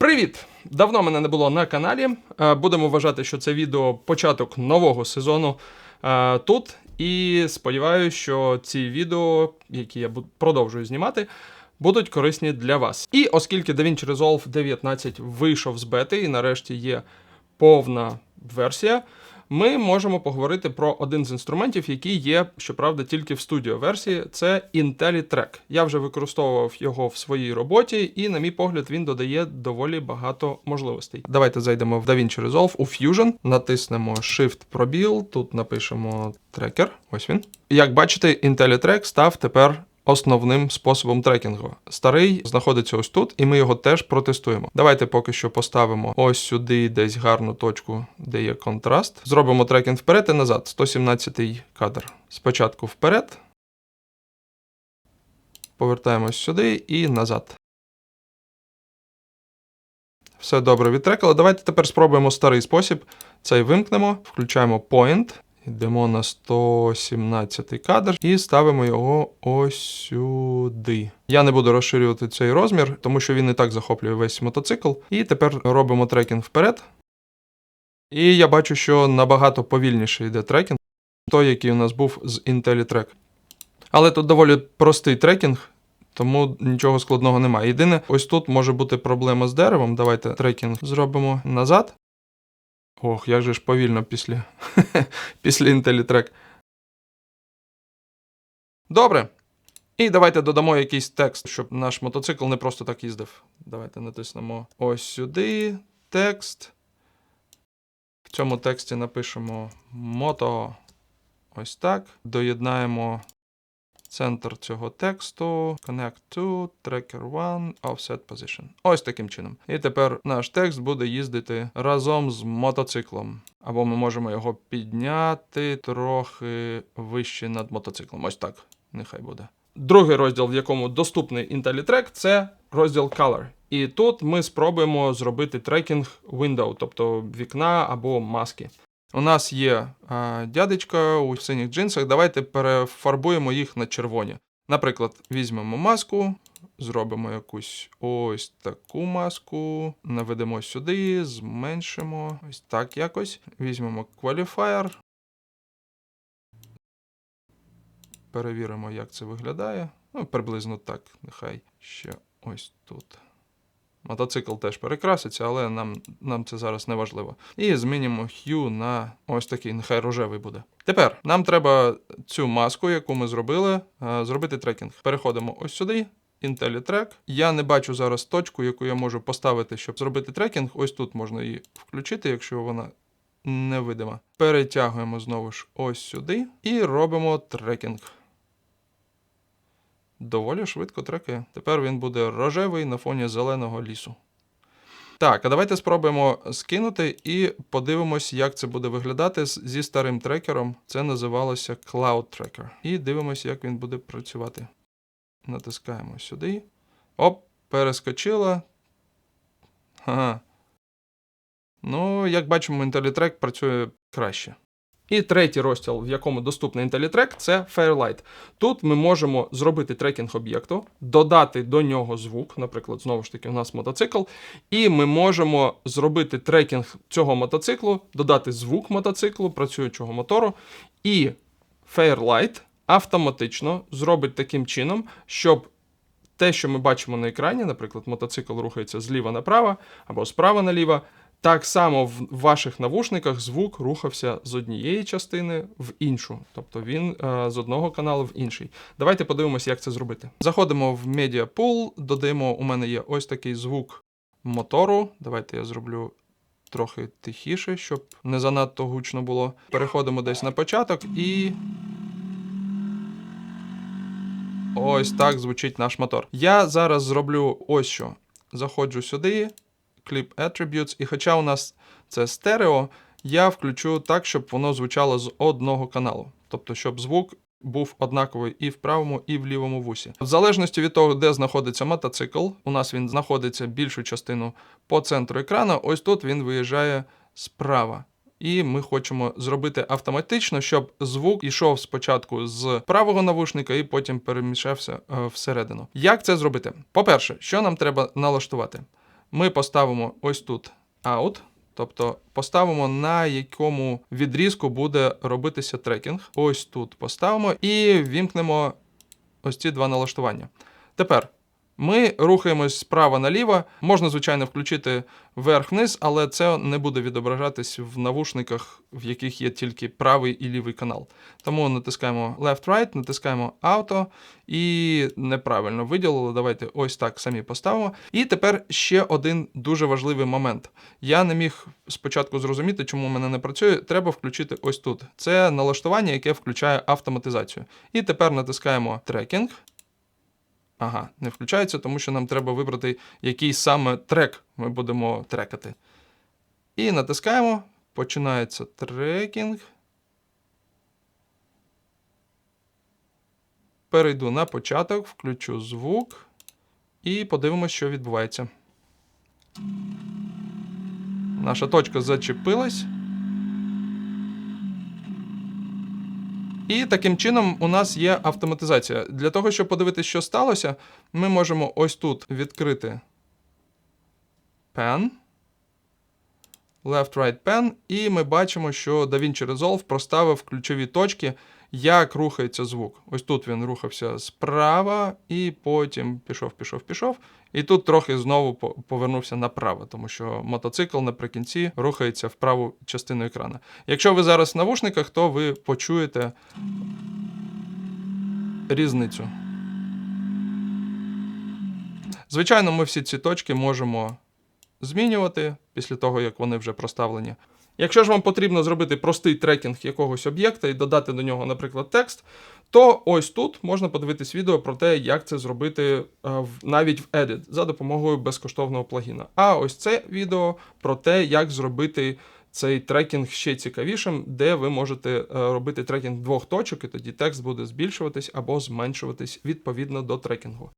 Привіт! Давно мене не було на каналі. Е, Будемо вважати, що це відео початок нового сезону е, тут. І сподіваюся, що ці відео, які я продовжую знімати, будуть корисні для вас. І оскільки DaVinci Resolve 19 вийшов з бети і нарешті є повна версія, ми можемо поговорити про один з інструментів, який є, щоправда, тільки в студіо версії. Це IntelliTrack. Я вже використовував його в своїй роботі, і, на мій погляд, він додає доволі багато можливостей. Давайте зайдемо в DaVinci Resolve у Fusion, натиснемо Shift пробіл, тут напишемо трекер. Ось він. Як бачите, IntelliTrack став тепер основним способом трекінгу. Старий знаходиться ось тут, і ми його теж протестуємо. Давайте поки що поставимо ось сюди десь гарну точку, де є контраст. Зробимо трекінг вперед і назад. 117-й кадр. Спочатку вперед. Повертаємось сюди і назад. Все добре відтрекало. Давайте тепер спробуємо старий спосіб. Цей вимкнемо, включаємо point. Йдемо на 117 кадр і ставимо його ось сюди. Я не буду розширювати цей розмір, тому що він і так захоплює весь мотоцикл. І тепер робимо трекінг вперед. І я бачу, що набагато повільніше йде трекінг, той, який у нас був з IntelliTrack. Але тут доволі простий трекінг, тому нічого складного немає. Єдине, ось тут може бути проблема з деревом. Давайте трекінг зробимо назад. Ох, як же ж повільно після, після IntelliTrack. Добре. І давайте додамо якийсь текст, щоб наш мотоцикл не просто так їздив. Давайте натиснемо ось сюди. Текст. В цьому тексті напишемо мото. Ось так. Доєднаємо центр цього тексту. Connect to tracker 1 offset position. Ось таким чином. І тепер наш текст буде їздити разом з мотоциклом. Або ми можемо його підняти трохи вище над мотоциклом. Ось так. Нехай буде. Другий розділ, в якому доступний IntelliTrack, це розділ Color. І тут ми спробуємо зробити трекінг window, тобто вікна або маски. У нас є дядечка у синіх джинсах. Давайте перефарбуємо їх на червоні. Наприклад, візьмемо маску, зробимо якусь ось таку маску, наведемо сюди, зменшимо ось так якось. Візьмемо qualifier. Перевіримо, як це виглядає. Ну, приблизно так, нехай ще ось тут. Мотоцикл теж перекраситься, але нам, нам це зараз не важливо. І змінимо hue на ось такий, нехай рожевий буде. Тепер нам треба цю маску, яку ми зробили, е, зробити трекінг. Переходимо ось сюди. IntelliTrack. Я не бачу зараз точку, яку я можу поставити, щоб зробити трекінг. Ось тут можна її включити, якщо вона невидима. Перетягуємо знову ж ось сюди і робимо трекінг. Доволі швидко трекає. Тепер він буде рожевий на фоні зеленого лісу. Так, а давайте спробуємо скинути і подивимось, як це буде виглядати зі старим трекером. Це називалося Cloud Tracker. І дивимося, як він буде працювати. Натискаємо сюди. Оп, перескочила. Ага. Ну, як бачимо, IntelliTrack працює краще. І третій розділ, в якому доступний IntelliTrack, це Fairlight. Тут ми можемо зробити трекінг об'єкту, додати до нього звук, наприклад, знову ж таки, у нас мотоцикл, і ми можемо зробити трекінг цього мотоциклу, додати звук мотоциклу, працюючого мотору, і Fairlight автоматично зробить таким чином, щоб те, що ми бачимо на екрані, наприклад, мотоцикл рухається зліва направо або справа наліво, так само в ваших навушниках звук рухався з однієї частини в іншу, тобто він е, з одного каналу в інший. Давайте подивимося, як це зробити. Заходимо в Media Pool, додаємо, у мене є ось такий звук мотору. Давайте я зроблю трохи тихіше, щоб не занадто гучно було. Переходимо десь на початок і. Ось так звучить наш мотор. Я зараз зроблю ось що. Заходжу сюди, Clip Attributes, і хоча у нас це стерео, я включу так, щоб воно звучало з одного каналу. Тобто, щоб звук був однаковий і в правому, і в лівому вусі. В залежності від того, де знаходиться мотоцикл, у нас він знаходиться більшу частину по центру екрану, ось тут він виїжджає справа. І ми хочемо зробити автоматично, щоб звук ішов спочатку з правого навушника і потім перемішався е, всередину. Як це зробити? По-перше, що нам треба налаштувати? Ми поставимо ось тут out, тобто поставимо на якому відрізку буде робитися трекінг. Ось тут поставимо і вімкнемо ось ці два налаштування. Тепер ми рухаємось справа наліво. Можна, звичайно, включити вверх-вниз, але це не буде відображатись в навушниках, в яких є тільки правий і лівий канал. Тому натискаємо left-right, натискаємо Auto і неправильно виділили. Давайте ось так самі поставимо. І тепер ще один дуже важливий момент. Я не міг спочатку зрозуміти, чому в мене не працює. Треба включити ось тут. Це налаштування, яке включає автоматизацію. І тепер натискаємо трекінг. Ага, не включається, тому що нам треба вибрати, який саме трек ми будемо трекати. І натискаємо. Починається трекінг. Перейду на початок, включу звук і подивимось, що відбувається. Наша точка зачепилась. І таким чином у нас є автоматизація. Для того, щоб подивитися, що сталося, ми можемо ось тут відкрити Pen, Left-Right Pen, і ми бачимо, що DaVinci Resolve проставив ключові точки, як рухається звук. Ось тут він рухався справа, і потім пішов, пішов, пішов. І тут трохи знову повернувся направо, тому що мотоцикл наприкінці рухається в праву частину екрана. Якщо ви зараз в навушниках, то ви почуєте різницю. Звичайно, ми всі ці точки можемо змінювати після того, як вони вже проставлені. Якщо ж вам потрібно зробити простий трекінг якогось об'єкта і додати до нього, наприклад, текст, то ось тут можна подивитись відео про те, як це зробити е, навіть в Edit за допомогою безкоштовного плагіна. А ось це відео про те, як зробити цей трекінг ще цікавішим, де ви можете е, робити трекінг двох точок, і тоді текст буде збільшуватись або зменшуватись відповідно до трекінгу.